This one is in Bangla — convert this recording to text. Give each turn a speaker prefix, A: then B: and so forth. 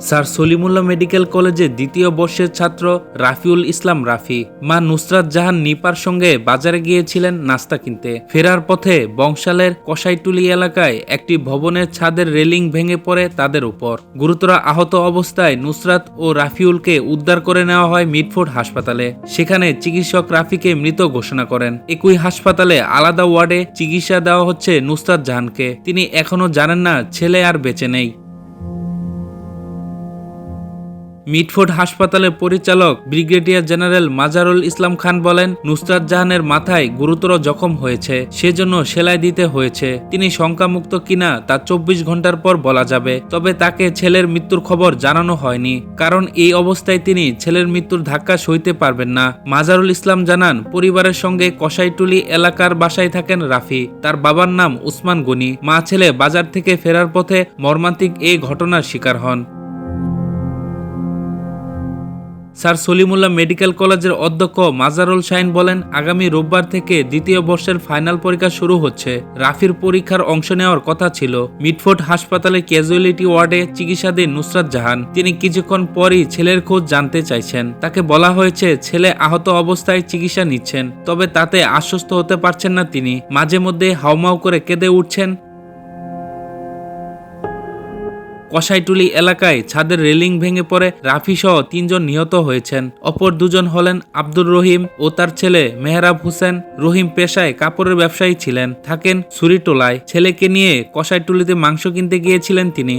A: স্যার সলিমুল্লাহ মেডিকেল কলেজে দ্বিতীয় বর্ষের ছাত্র রাফিউল ইসলাম রাফি। মা নুসরাত জাহান নিপার সঙ্গে বাজারে গিয়েছিলেন নাস্তা কিনতে। ফেরার পথে বংশালের কসাইটুলি এলাকায় একটি ভবনের ছাদের রেলিং ভেঙে পড়ে তাদের উপর। গুরুতর আহত অবস্থায় নুসরাত ও রাফিউলকে উদ্ধার করে নেওয়া হয় মিডফোর্ড হাসপাতালে। সেখানে চিকিৎসক রাফিকে মৃত ঘোষণা করেন। একই হাসপাতালে আলাদা ওয়ার্ডে চিকিৎসা দেওয়া হচ্ছে নুসরাত জাহানকে। তিনি এখনও জানেন না, ছেলে আর বেঁচে নেই। মিটফোর্ড হাসপাতালের পরিচালক ব্রিগেডিয়ার জেনারেল মাজারুল ইসলাম খান বলেন, নুসরাত জাহানের মাথায় গুরুতর জখম হয়েছে, সেজন্য সেলাই দিতে হয়েছে। তিনি শঙ্কামুক্ত কিনা তা চব্বিশ ঘণ্টার পর বলা যাবে, তবে তাকে ছেলের মৃত্যুর খবর জানানো হয়নি। কারণ এই অবস্থায় তিনি ছেলের মৃত্যুর ধাক্কা সইতে পারবেন না। মাজারুল ইসলাম জানান, পরিবারের সঙ্গে কসাইটুলি এলাকার বাসায় থাকেন রাফি। তার বাবার নাম উসমান গনি। মা ছেলে বাজার থেকে ফেরার পথে মর্মান্তিক এই ঘটনার শিকার হন। স্যার সলিমুল্লাহ মেডিকেল কলেজের অধ্যক্ষ মাজারুল শাইন বলেন, আগামী রোববার থেকে দ্বিতীয় বর্ষের ফাইনাল পরীক্ষা শুরু হচ্ছে। রাফির পরীক্ষার অংশ নেওয়ার কথা ছিল। মিডফোর্ড হাসপাতালে ক্যাজুয়ালিটি ওয়ার্ডে চিকিৎসাধীন নুসরাত জাহান। তিনি কিছুক্ষণ পরই ছেলের খোঁজ জানতে চাইছেন। তাকে বলা হয়েছে, ছেলে আহত অবস্থায় চিকিৎসা নিচ্ছেন, তবে তাতে আশ্বস্ত হতে পারছেন না তিনি। মাঝে মধ্যে হাউমাউ করে কেঁদে উঠছেন কসাইটুলি এলাকায় ছাদের রেলিং ভেঙে পড়ে রাফি সহ তিনজন নিহত হয়েছেন। অপর দুজন হলেন আব্দুর রহিম ও তার ছেলে মেহরাব হোসেন। রহিম পেশায় কাপড়ের ব্যবসায়ী ছিলেন। থাকেন সুরিটোলায় ছেলেকে নিয়ে কসাইটুলিতে মাংস কিনতে গিয়েছিলেন তিনি।